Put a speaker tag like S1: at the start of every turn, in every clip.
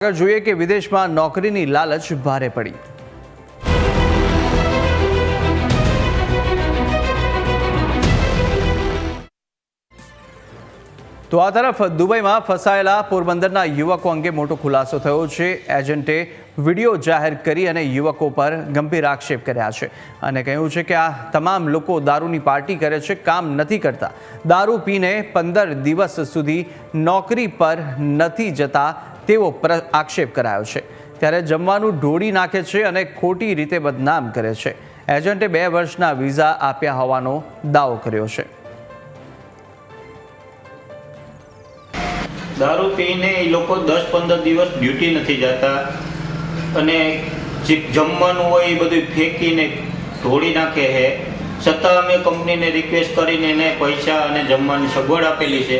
S1: આગળ જોઈએ કે વિદેશમાં નોકરીની લાલચ ભારે પડી. તો આ તરફ દુબઈમાં ફસાયેલા પોરબંદરના યુવકો અંગે મોટો ખુલાસો થયો છે. એજન્ટે વીડિયો જાહેર કરી અને યુવકો પર ગંભીર આક્ષેપ કર્યા છે અને કહ્યું છે કે આ તમામ લોકો દારૂની પાર્ટી કરે છે, કામ નથી કરતા. દારૂ પીને પંદર દિવસ સુધી નોકરી પર નથી જતા તેવો આક્ષેપ કરાયો છે. ત્યારે જમવાનું ઢોળી નાખે છે અને ખોટી રીતે બદનામ કરે છે. એજન્ટે બે વર્ષના વિઝા આપ્યા હોવાનો દાવો કર્યો છે.
S2: દારૂ પીને એ લોકો દસ પંદર દિવસ ડ્યુટી નથી જતા. અને જે જમવાનું હોય એ બધું ફેંકીને ઢોળી નાખે છે. છતાં અમે કંપનીને રિક્વેસ્ટ કરીને એને પૈસા અને જમવાની સગવડ આપેલી છે.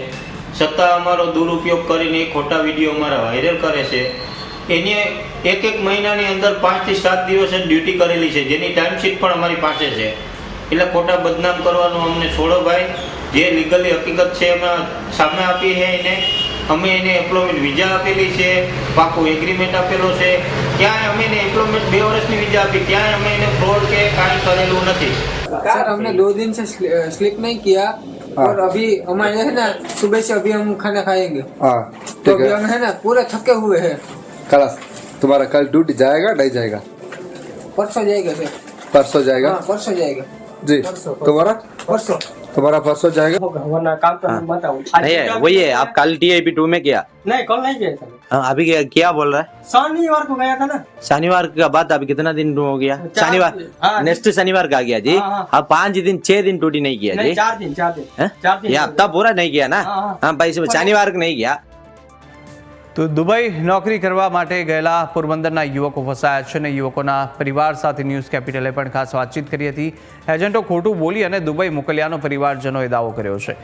S2: છતાં અમારો દુરુપયોગ કરીને એ ખોટા વિડીયો અમારા વાયરલ કરે છે એની એક એક મહિનાની અંદર પાંચથી સાત દિવસ જ ડ્યુટી કરેલી છે જેની ટાઈમશીટ પણ અમારી પાસે છે એટલે ખોટા બદનામ કરવાનું અમને છોડો ભાઈ જે લીગલી હકીકત છે એમાં સામે આપી છે એને અમે એને એમ્પ્લોયમેન્ટ વિઝા આપેલી છે પાકું એગ્રીમેન્ટ આપેલો છે ક્યાંય અમે એને એમ્પ્લોયમેન્ટ બે વર્ષની વિઝા આપી ક્યાંય અમે એને ફ્રોડ કે કાંઈ કરેલું નથી
S3: सर हमने दो दिन से स्लि- स्लिप नहीं किया और अभी हमारे है ना सुबह से अभी हम खाना खाएँगे।
S4: हाँ
S3: तो अभी हम है ना पूरे थके हुए है।
S4: कल तुम्हारा कल ड्यूटी जाएगा नहीं जाएगा?
S3: परसों जाएगा सर
S4: परसों जाएगा?
S3: हाँ परसों जाएगा।
S4: जी। तुम्हारा?
S3: परसों
S4: तुम्हारा परसों जाएगा।
S5: वरना काम तो मैं बताऊँ
S6: नहीं है वही है आप कल टीआईपी टू में किया।
S5: नहीं कल नहीं थे।
S6: हाँ, अभी क्या, क्या बोल रहा है?
S5: शनिवार को गया था ना।
S6: शनिवार का बाद अभी कितना दिन हो गया? शनिवार
S5: हाँ।
S6: नेक्स्ट शनिवार का गया जी।
S5: हाँ, हाँ।
S6: अब पाँच दिन छह दिन ड्यूटी नहीं किया जी।
S5: चार दिन चार दिन। चार दिन
S6: ये हफ़्ता पूरा नहीं किया ना?
S5: हाँ, हाँ।
S6: हाँ भाई शनिवार को नहीं किया।
S1: તો દુબઈ નોકરી કરવા માટે ગયેલા પોરબંદરના યુવકો ફસાયા છે અને યુવકોના પરિવાર સાથે ન્યૂઝ કેપિટલે પણ ખાસ વાતચીત કરી હતી. એજન્ટો ખોટું બોલી અને દુબઈ મોકલ્યાનો પરિવારજનોએ દાવો કર્યો છે.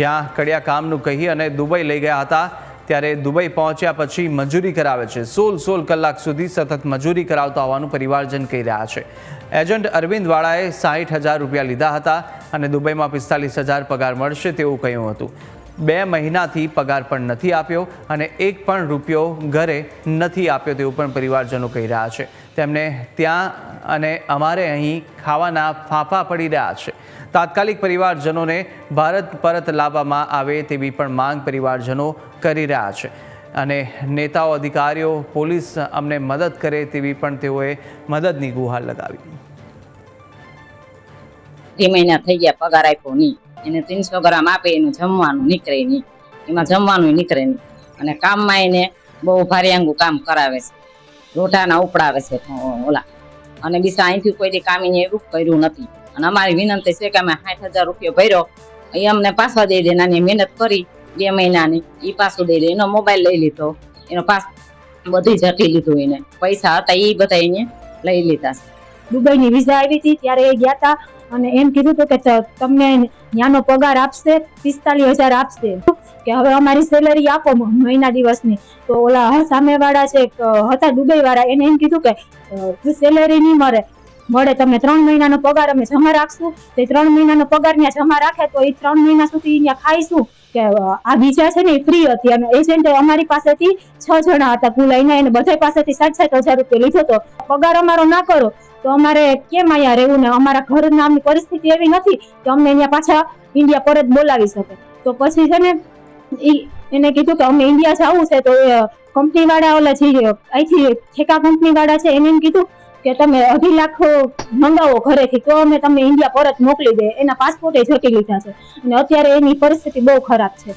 S1: જ્યાં કડિયા કામનું કહી અને દુબઈ લઈ ગયા હતા, ત્યારે દુબઈ પહોંચ્યા પછી મજૂરી કરાવે છે. સોળ સોળ કલાક સુધી સતત મજૂરી કરાવતા હોવાનું પરિવારજન કહી રહ્યા છે. એજન્ટ અરવિંદ વાળાએ સાહીઠ હજાર રૂપિયા લીધા હતા અને દુબઈમાં પિસ્તાલીસ હજાર પગાર મળશે તેવું કહ્યું હતું. બે મહિનાથી પગાર પણ નથી આપ્યો અને એક પણ રૂપિયો ઘરે નથી આપ્યો તેવું પણ પરિવારજનો કહી રહ્યા છે. તેમને ત્યાં અને અમારે અહીં ખાવાના ફાંફા પડી રહ્યા છે. તાત્કાલિક પરિવારજનોને ભારત પરત લાવવામાં આવે તેવી પણ માંગ પરિવારજનો કરી રહ્યા છે. અને નેતાઓ, અધિકારીઓ, પોલીસ અમને મદદ કરે તેવી પણ તેઓએ મદદની ગુહાર લગાવી.
S7: બે મહિના થઈ ગયા, પગાર આપ્યો નહીં. એને ત્રીસો ગ્રામ આપે, એનું જમવાનું નીકળે નહીં. એમાં જમવાનું નીકળે નહીં. અને કામમાં એને બહુ ભારે આંગું કામ કરાવે છે. રોટાના ઉપડાવે છે ઓલા. અને બીજા અહીંથી કોઈ કામીને એવું કર્યું નથી. અને અમારી વિનંતી છે કે અમે સાઠ હજાર રૂપિયા ભર્યો. એ અમને પાછા દઈ દે, નાની મહેનત કરી બે મહિનાની. એ પાછું દઈ દે. એનો મોબાઈલ લઈ લીધો. એનો પાસ બધું જટી લીધું એને. પૈસા હતા એ બધા એને લઈ લીધા છે.
S8: દુબઈની વિઝા આવી હતી, ત્યારે એ ગયા હતા અને એમ કીધું હતું કે તમને ત્યાંનો પગાર આપશે, પિસ્તાલીસ હજાર આપશે. કે હવે અમારી સેલરી આપો મહિના દિવસની. તો ઓલા સામેવાળા છે હતા દુબઈ વાળા એને એમ કીધું કે સેલરી નહીં મળે મળે તમને ત્રણ મહિનાનો પગાર અમે જમા રાખશું. તે ત્રણ મહિનાનો પગાર ત્યાં જમા રાખે તો એ ત્રણ મહિના સુધી ત્યાં ખાઈશું. કે આ બીજા છે ને ફ્રી હતી. અને એજન્ટ અમારી પાસેથી છ જણા હતા. ભૂલાઈને લઈને એને બધા પાસેથી સાત સાત હજાર રૂપિયા લીધો હતો. પગાર અમારો ના કરો, તો અમારે કેમ અહીંયા રહેવું ને? અમારા ઘરના નામની પરિસ્થિતિ એવી નથી કે અમને અહીંયા પાછા ઇન્ડિયા પરત બોલાવી શકે. તો પછી છે ને એને કીધું કે અમે ઇન્ડિયા જવું છે તો એ કંપની વાળા ઓલા જે અહીંથી ઠેકા કંપની વાળા છે એને એમ કીધું કે તમે અઢી લાખ મંગાવો ઘરેથી, તો અમે તમને ઇન્ડિયા પરત મોકલી દે. એના પાસપોર્ટે જટી લીધા છે. અને અત્યારે એની પરિસ્થિતિ બહુ ખરાબ છે.